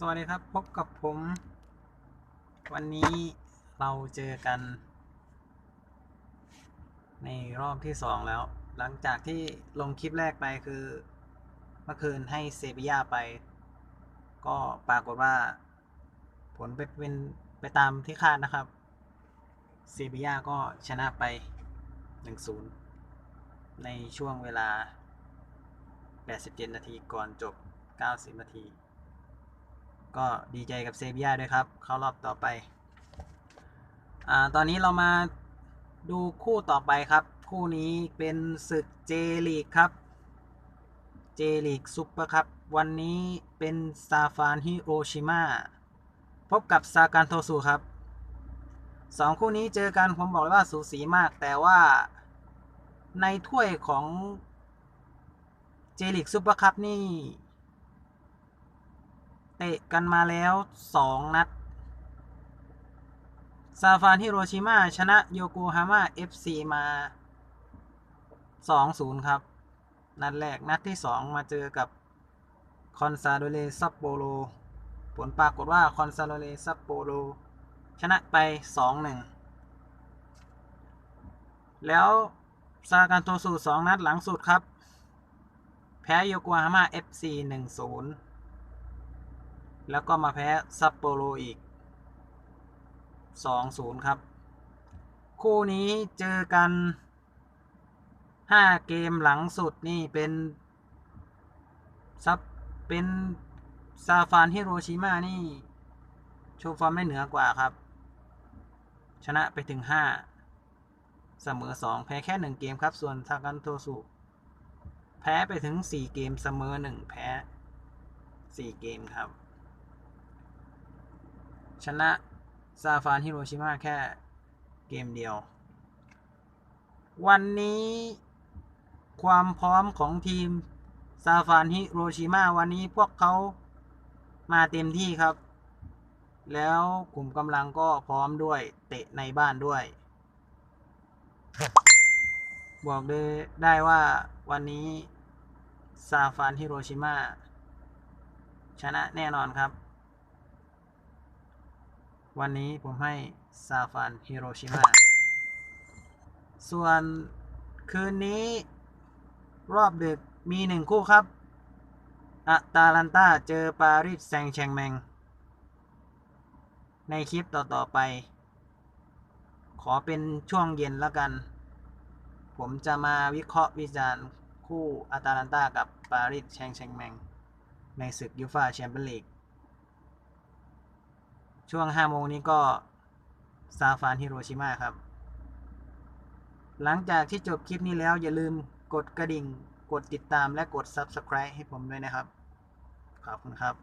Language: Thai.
สวัสดีครับ พบกับผม วันนี้เราเจอกัน ในรอบที่สองแล้ว หลังจากที่ลงคลิปแรกไปคือ เมื่อคืนให้เซบียาไป ก็ปรากฏว่า ผลไปเป็นไปตามที่คาดนะครับ เซบียาก็ชนะไป 1-0 ในช่วงเวลา 87 นาทีก่อนจบ 90 นาที ก็ดีใจกับเซบียาด้วยครับ เข้ารอบต่อไปอ่าตอนนี้เรามาดูคู่ต่อไปครับ คู่นี้เป็นศึกเจลีกครับเจลีกซุปเปอร์ครับ วันนี้เป็นซาฟานฮิโรชิมาพบกับซาการโทสุครับสองคู่นี้เจอกันผมบอกเลยว่าสูสีมาก แต่ว่าในถ้วยของเจลิกซุปเปอร์คัพนี่ เตะกันมาแล้วสองนัด ซาฟานฮิโรชิมาชนะโยโกฮาม่า FC มา 2-0 ครับ นัดแรกนัดที่ 2 มาเจอกับคอนซาโดเลซัปโปโรผลปรากฏว่าคอนซาโดเลซัปโปโรชนะไป 2-1 แล้วซาการโทสูสองนัดหลังสุดครับ แพ้โยโกฮาม่า FC 1-0 แล้วก็มาแพ้ซัปโปโรอีก 2-0 ครับ คู่นี้เจอกัน 5 เกมหลังสุดนี่เป็นซับเป็นซาฟานฮิโรชิมานี่โชว์ฟอร์มได้เหนือกว่าครับ ชนะไปถึง 5 เสมอ 2 แพ้แค่ 1 เกมครับ ส่วนทากันโทสุ แพ้ไปถึง 4 เกมเสมอ 1 แพ้ 4 เกมครับ ชนะซาฟานฮิโรชิมาแค่เกมเดียว วันนี้ความพร้อมของทีมซาฟานฮิโรชิมาวันนี้พวกเขามาเต็มที่ครับ แล้วกลุ่มกำลังก็พร้อมด้วยเตะในบ้านด้วย บอกเลยได้ว่าวันนี้ซาฟานฮิโรชิมาชนะแน่นอนครับ วันนี้ผมให้ซาฟานฮิโรชิมาส่วนคืนนี้รอบดึกมีหนึ่งคู่ครับอะตาลันตาเจอปารีสแซงแชงแมง ในคลิปต่อ ๆ ไป ขอเป็นช่วงเย็นแล้วกัน ผมจะมาวิเคราะห์วิจารณ์คู่อาตาลันตากับปารีสแซงแชงแมง ในศึกยูฟาแชมเปี้ยนลีก ช่วง5โมงนี้ก็ซาฟานฮิโรชิมาครับ หลังจากที่จบคลิปนี้แล้วอย่าลืมกดกระดิ่ง กดติดตามและกด Subscribe ให้ผมด้วยนะครับ ขอบคุณครับ